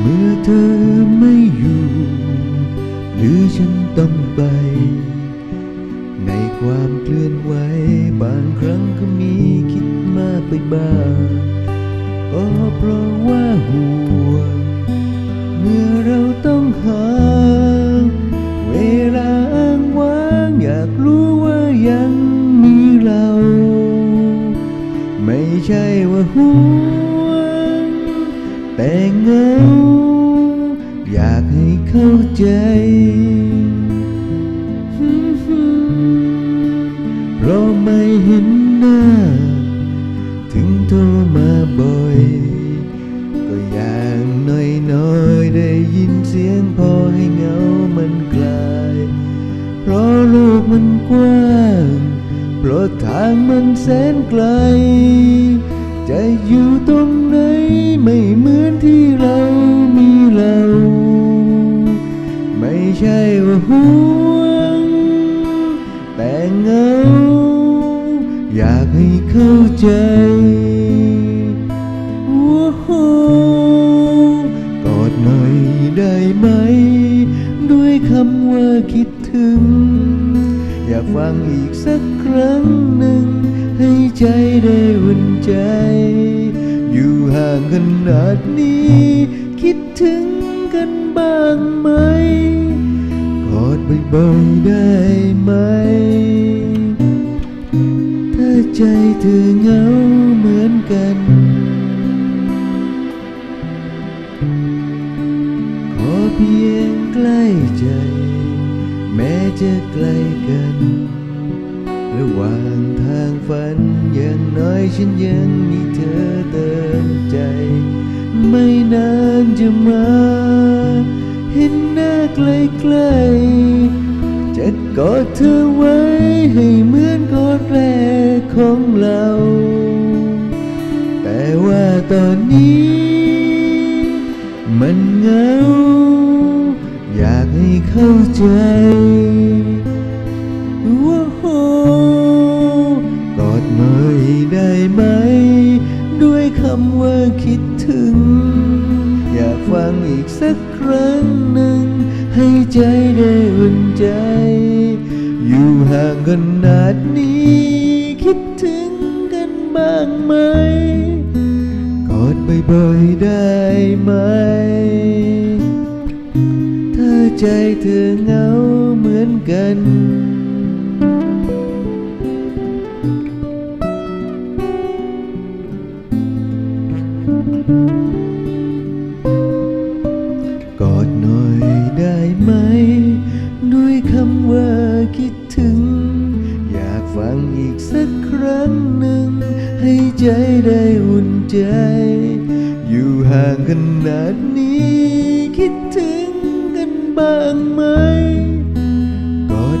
เมื่อเธอไม่อยู่ หรือฉันต้องไป ในความเคลื่อนไหวบางครั้งก็มีคิดมากไปบ้าง ก็เพราะว่าห่วงเมื่อเราต้องห่างเวลาอ้างว้างอยากรู้ว่ายังมีเรา ไม่ใช่ว่าห่วงแต่เงาอยากให้เข้าใจเราไม่เห็นหน้า ถึงโทรมาบอก สียงพอให้เงามันคลาย เพราะโลกมันกว้าง เพราะทางมันแสนไกล จะอยู่ตรงไหนไม่เหมือนที่เรามีเรา ไม่ใช่ว่าห่วง แต่เงา อยากให้เข้าใจ ว่าคิดถึง อยากฟังอีกสักครั้งหนึ่ง ให้ใจได้อุ่นใจ อยู่ห่างขนาดนี้ คิดถึงกันบ้างไหมกอดบ่อยๆได้ไหม ถ้าใจเธอเหงาเหมือนกัน จะไกลกัน ระหว่างทางฝันอย่างน้อยฉันยังมีเธอเติมใจ ไม่นานจะมา เห็นหน้าใกล้ๆจะกอดเธอไว้ให้เหมือนกอดแรกของเรา แต่ว่าตอนนี้ มันเหงา อยากให้เข้าใจว้าวกอดหน่อได้ไหม ด้วยคำว่าคิดถึง อยากฟังอีกสักครั้งหนึ่ง ให้ใจได้อุ่นใจ อยู่ห่างขนาดนี้ คิดถึงกันบ้างไหม กอดบ่อยๆได้ไหม ใจเธอเหงาเหมือนกันกอดหน่อยได้ไหม ด้วยคำว่าคิดถึง อยากฟังอีกสักครั้งหนึ่ง ให้ใจได้อุ่นใจ อยู่ห่างขนาดนี้ กันบ้างไหมกอด